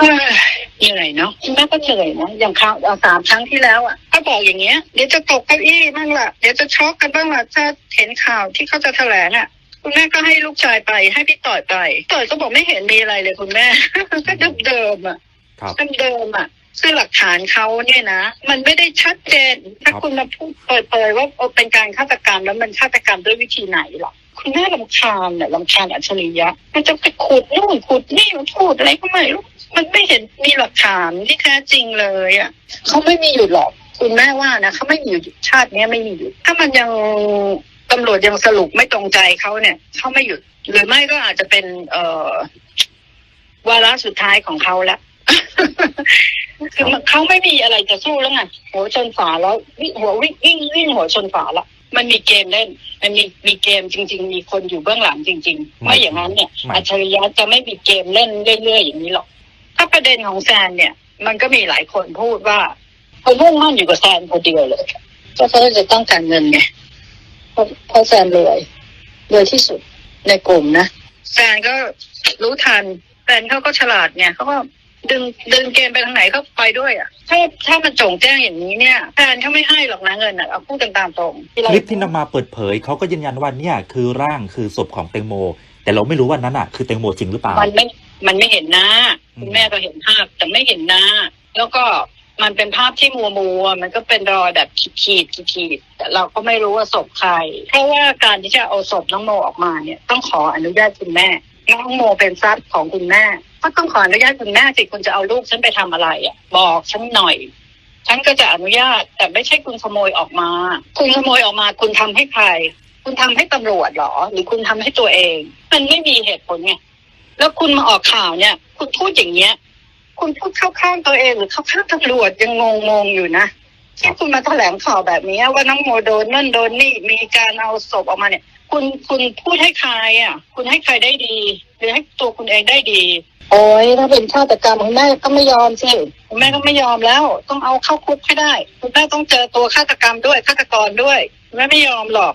เอ้ยเหนื่อยเนาะคุณแม่ก็เหนื่อยนะอย่างคราวเอาสามครั้งที่แล้วอะก็บอกอย่างเงี้ยเดี๋ยวจะตกเก้าอี้บ้างล่ะเดี๋ยวจะช็อกกันบ้างล่ะถ้าเห็นข่าวที่เขาจะแถลงอะ คุณแม่ก็ให้ลูกชายไปให้พี่ต่อยไปต่อยก็บอกไม่เห็นมีอะไรเลยคุณแม่ ก็เดิมๆอะครับ เดิมๆอะซึ่งหลักฐานเขาเนี่ยนะ มันไม่ได้ชัดเจน ถ้าครับ คุณมาพูดเปิดๆว่าเอาเป็นการฆาตกรรมแล้วมันฆาตกรรมด้วยวิธีไหนหรอกคุณแม่ลำคาญเนี่ยลำคาญอัจฉริยะ มันจะไปขุดนู่นขุดนี่มาพูดอะไรก็ไม่รู้ มันไม่เห็นมีหลักฐานที่แท้จริงเลยอะเขาไม่มีหยุดหรอกคุณแม่ว่านะเขาไม่มีหยุดชาติเนี้ยไม่มีหยุดถ้ามันยังตำรวจยังสรุปไม่ตรงใจเขาเนี่ยเขาไม่หยุด หรือไม่ก็อาจจะเป็น เอ่อวาระสุดท้ายของเขาละคือมันเขาไม่มีอะไรจะสู้แล้วไงหัวชนฝาแล้ววิ่งหัววิ่งวิ่งวิ่งหัวชนฝาละมันมีเกมเล่น มันมีมีเกมจริง ๆ มีคนอยู่เบื้องหลังจริง ๆ ไม่อย่างนั้นเนี่ยไม่อัจฉริยะจะไม่มีเกมเล่นเรื่อยๆอย่างนี้หรอก ถ้าประเด็นของแซนเนี่ย มันก็มีหลายคนพูดว่าเขามุ่งมั่นอยู่กับแซนคนเดียวเลยก็เขาจะต้องการเงินไงเพราะเพราะแซนรวยรวยที่สุดในกลุ่มนะแฟนก็รู้ทันแฟนเขาก็ฉลาดไงเขาก็ดึงดึงเกมไปทางไหนเขาไปด้วยอะถ้าถ้ามันโจงแจ้งอย่างนี้เนี่ยแฟนเขาไม่ให้หรอกนะเงินอะเอาพูดกันตามตรงคลิปที่นำมาเปิดเผยเขาก็ยืนยันว่าเนี่ยคือร่างคือศพของแตงโม แต่เราไม่รู้ว่านั้นอะ คือแตงโมจริงหรือเปล่า มันไม่มันไม่เห็นหน้าอืม คุณแม่ก็เห็นภาพแต่ไม่เห็นหน้า แล้วก็มันเป็นภาพที่มัวมัวมันก็เป็นรอยแบบขีดขีดขีดขีดแต่เราก็ไม่รู้ว่าศพใคร เพราะว่าการที่จะเอาศพน้องโมออกมาเนี่ย ต้องขออนุญาตคุณแม่ น้องโมเป็นทรัพย์ของคุณแม่ก็ต้องขออนุญาตคุณแม่สิคุณจะเอาลูกฉันไปทำอะไรอะ บอกฉันหน่อยฉันก็จะอนุญาต แต่ไม่ใช่คุณขโมยออกมา คุณขโมยออกมา คุณทำให้ใคร คุณทำให้ตำรวจเหรอ หรือคุณทำให้ตัวเอง มันไม่มีเหตุผลไง แล้วคุณมาออกข่าวเนี่ย คุณพูดอย่างเงี้ย คุณพูดเข้าข้างตัวเองหรือเข้าข้างตำรวจยังงงงๆอยู่นะที่คุณมาแถลงข่าวแบบนี้ว่าน้องโมโดนนั่นโดนนี่มีการเอาศพออกมาเนี่ย คุณคุณพูดให้ใครอะ คุณให้ใครได้ดี หรือให้ตัวคุณเองได้ดี โอ้ยถ้าเป็นฆาตกรรมคุณแม่ก็ไม่ยอมสิคุณแม่ก็ไม่ยอมแล้ว ต้องเอาเข้าคุกให้ได้ คุณแม่ต้องเจอตัวฆาตกรรมด้วยฆาตกรด้วยคุณแม่ไม่ยอมหรอก